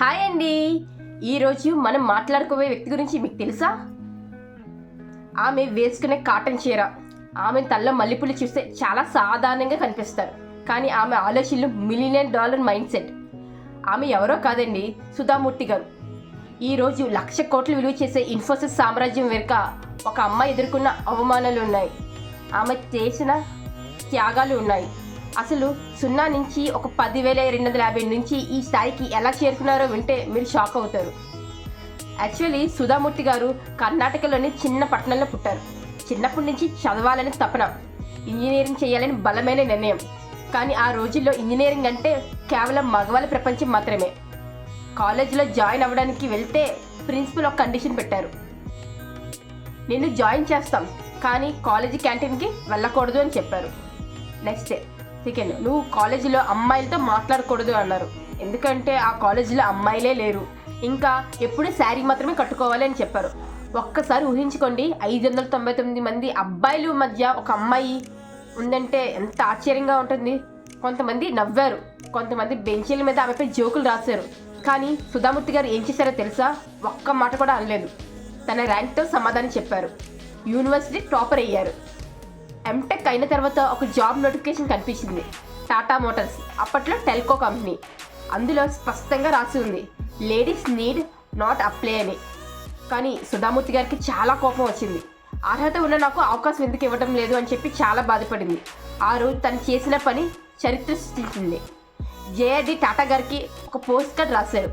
Hi అండి. ఈరోజు మనం మాట్లాడుకోబోయే వ్యక్తి గురించి మీకు తెలుసా? ఆమె వేసుకునే కాటన్ చీర ఆమె తల్ల మల్లెపూలు చూస్తే చాలా సాధారణంగా కనిపిస్తారు. కానీ ఆమె ఆలోచనలు మిలియన్ డాలర్ మైండ్ సెట్. ఆమె ఎవరో కాదండి సుధామూర్తి గారు. ఈరోజు లక్ష కోట్లు విలువ చేసే ఇన్ఫోసిస్ సామ్రాజ్యం వెనుక ఒక అమ్మాయి ఎదుర్కొన్న అవమానాలు ఉన్నాయి. ఆమె చేసిన త్యాగాలు ఉన్నాయి. అసలు సున్నా నుంచి ఒక పదివేల రెండు వందల యాభై నుంచి ఈ స్థాయికి ఎలా చేరుకున్నారో వింటే మీరు షాక్ అవుతారు. యాక్చువల్లీ సుధామూర్తి గారు కర్ణాటకలోని చిన్న పట్టణంలో పుట్టారు. చిన్నప్పటి నుంచి చదవాలని తపన ఇంజనీరింగ్ చేయాలని బలమైన నిర్ణయం. కానీ ఆ రోజుల్లో ఇంజనీరింగ్ అంటే కేవలం మగవాళ్ళ ప్రపంచం మాత్రమే. కాలేజీలో జాయిన్ అవ్వడానికి వెళ్తే ప్రిన్సిపల్ ఒక కండిషన్ పెట్టారు. నిన్ను జాయిన్ చేస్తాం కానీ కాలేజీ క్యాంటీన్కి వెళ్ళకూడదు అని చెప్పారు. Next day. సెకండ్ నువ్వు కాలేజీలో అమ్మాయిలతో మాట్లాడకూడదు అన్నారు. ఎందుకంటే ఆ కాలేజీలో అమ్మాయిలే లేరు. ఇంకా ఎప్పుడు శారీ మాత్రమే కట్టుకోవాలి అని చెప్పారు. ఒక్కసారి ఊహించుకోండి ఐదు వందల తొంభై తొమ్మిది మంది అబ్బాయిలు మధ్య ఒక అమ్మాయి ఉందంటే ఎంత ఆశ్చర్యంగా ఉంటుంది. కొంతమంది నవ్వారు. కొంతమంది బెంచీల మీద ఆమెపై జోకులు రాశారు. కానీ సుధామూర్తి గారు ఏం చేశారో తెలుసా? ఒక్క మాట కూడా అనలేదు. తన ర్యాంక్తో సమాధానం చెప్పారు. యూనివర్సిటీ టాపర్ అయ్యారు. ఎంటెక్ అయిన తర్వాత ఒక జాబ్ నోటిఫికేషన్ కనిపించింది. టాటా మోటార్స్ అప్పట్లో టెల్కో కంపెనీ అందులో స్పష్టంగా రాసి ఉంది లేడీస్ నీడ్ నాట్ అప్లై అని. కానీ సుధామూర్తి గారికి చాలా కోపం వచ్చింది. అర్హత ఉన్న నాకు అవకాశం ఎందుకు ఇవ్వడం లేదు అని చెప్పి చాలా బాధపడింది. ఆ రోజు తను చేసిన పని చరిత్ర సృష్టించింది. జేఆర్డి టాటా గారికి ఒక పోస్ట్ కార్డ్ రాశారు.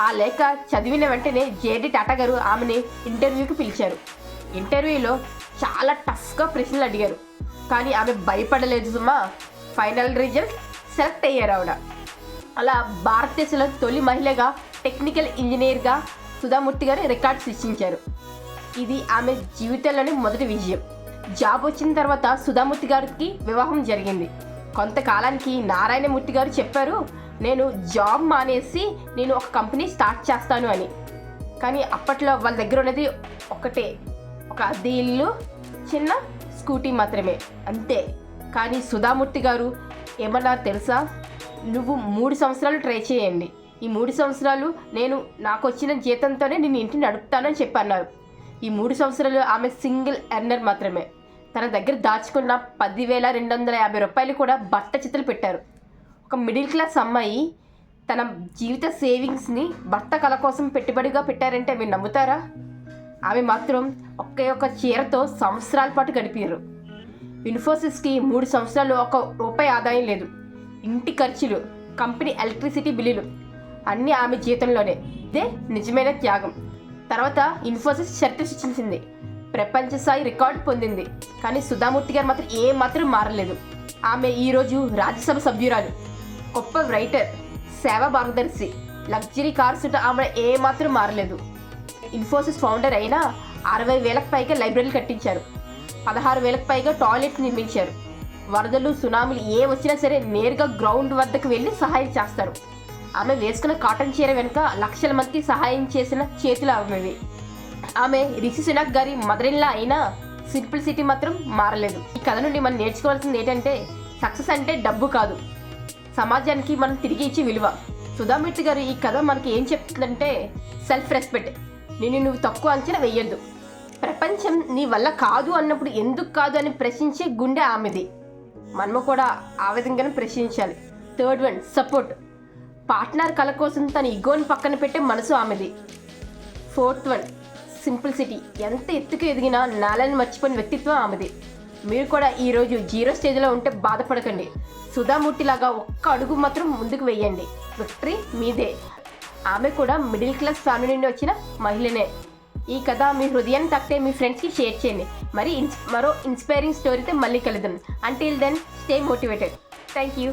ఆ లేఖ చదివిన వెంటనే జేఆర్డి టాటా గారు ఆమెని ఇంటర్వ్యూకి పిలిచారు. ఇంటర్వ్యూలో చాలా టఫ్గా ప్రశ్నలు అడిగారు. కానీ ఆమె భయపడలేదు సుమా. ఫైనల్ రిజల్ట్ సెలెక్ట్ అయ్యారు ఆవిడ. అలా భారతదేశంలో తొలి మహిళగా టెక్నికల్ ఇంజనీర్గా సుధామూర్తి గారు రికార్డ్ సృష్టించారు. ఇది ఆమె జీవితంలోని మొదటి విజయం. జాబ్ వచ్చిన తర్వాత సుధామూర్తి గారికి వివాహం జరిగింది. కొంతకాలానికి నారాయణమూర్తి గారు చెప్పారు నేను జాబ్ మానేసి నేను ఒక కంపెనీ స్టార్ట్ చేస్తాను అని. కానీ అప్పట్లో వాళ్ళ దగ్గర ఉన్నది ఒకటే. ఒక అద్దె ఇల్లు చిన్న స్కూటీ మాత్రమే. అంతే. కానీ సుధామూర్తి గారు ఏమన్నారు తెలుసా? నువ్వు మూడు సంవత్సరాలు ట్రై చేయండి. ఈ మూడు సంవత్సరాలు నేను నాకు వచ్చిన జీతంతోనే నేను ఇంటిని నడుపుతానని చెప్పన్నారు. ఈ మూడు సంవత్సరాలు ఆమె సింగిల్ ఎర్నర్ మాత్రమే. తన దగ్గర దాచుకున్న పదివేల రెండు వందల యాభై రూపాయలు కూడా బట్ట చిత్రలు పెట్టారు. ఒక మిడిల్ క్లాస్ అమ్మాయి తన జీవిత సేవింగ్స్ని భర్త కళ కోసం పెట్టుబడిగా పెట్టారంటే మీరు నమ్ముతారా? ఆమె మాత్రం ఒకే ఒక చీరతో సంవత్సరాల పాటు గడిపారు. ఇన్ఫోసిస్కి మూడు సంవత్సరాలు ఒక రూపాయి ఆదాయం లేదు. ఇంటి ఖర్చులు కంపెనీ ఎలక్ట్రిసిటీ బిల్లులు అన్నీ ఆమె జీతంలోనే ఇదే నిజమైన త్యాగం. తర్వాత ఇన్ఫోసిస్ చరిత్ర సృష్టించింది. ప్రపంచ స్థాయి రికార్డు పొందింది. కానీ సుధామూర్తి గారు మాత్రం ఏమాత్రం మారలేదు. ఆమె ఈరోజు రాజ్యసభ సభ్యురాలు గొప్ప రైటర్ సేవ మార్గదర్శి లగ్జరీ కార్స్ ఆమె ఏ మాత్రం మారలేదు. ఇన్ఫోసిస్ ఫౌండర్ అయినా అరవై వేలకు పైగా లైబ్రరీలు కట్టించారు. పదహారు వేలకు పైగా టాయిలెట్ నిర్మించారు. వరదలు సునామీలు ఏ వచ్చినా సరే నేరుగా గ్రౌండ్ వద్దకు వెళ్ళి సహాయం చేస్తారు. ఆమె వేసుకున్న కాటన్ చీర వెనుక లక్షల మందికి సహాయం చేసిన చేతులు ఆమెవి ఆమె రిషి సునాక్ గారి మదరిన్లా అయినా సింపుల్ సిటీ మాత్రం మారలేదు. ఈ కథ నుండి మనం నేర్చుకోవాల్సింది ఏంటంటే సక్సెస్ అంటే డబ్బు కాదు. సమాజానికి మనం తిరిగి ఇచ్చే విలువ. సుధామూర్తి గారు ఈ కథ మనకి ఏం చెప్తుందంటే సెల్ఫ్ రెస్పెక్ట్ నేను నువ్వు తక్కువ అంచనా వేయొద్దు. ప్రపంచం నీ వల్ల కాదు అన్నప్పుడు ఎందుకు కాదు అని ప్రశ్నించే గుండె ఆమెది. మనము కూడా ఆ విధంగానే ప్రశ్నించాలి. Third one support. పార్ట్నర్ కళ కోసం తన ఇగోని పక్కన పెట్టే మనసు ఆమెది. Fourth one simplicity. ఎంత ఎత్తుకు ఎదిగినా నేలని మర్చిపోయిన వ్యక్తిత్వం ఆమెది. మీరు కూడా ఈరోజు జీరో స్టేజ్లో ఉంటే బాధపడకండి. సుధామూర్తిలాగా ఒక్క అడుగు మాత్రం ముందుకు వెయ్యండి విక్టరీ మీదే. ఆమె కూడా మిడిల్ క్లాస్ ఫ్యామిలీ నుండి వచ్చిన మహిళనే. ఈ కథ మీ హృదయాన్ని తక్కితే మీ ఫ్రెండ్స్కి షేర్ చేయండి. మరి ఇన్స్ మరో ఇన్స్పైరింగ్ స్టోరీతో మళ్ళీ కలుద్దాం. Until then stay motivated thank you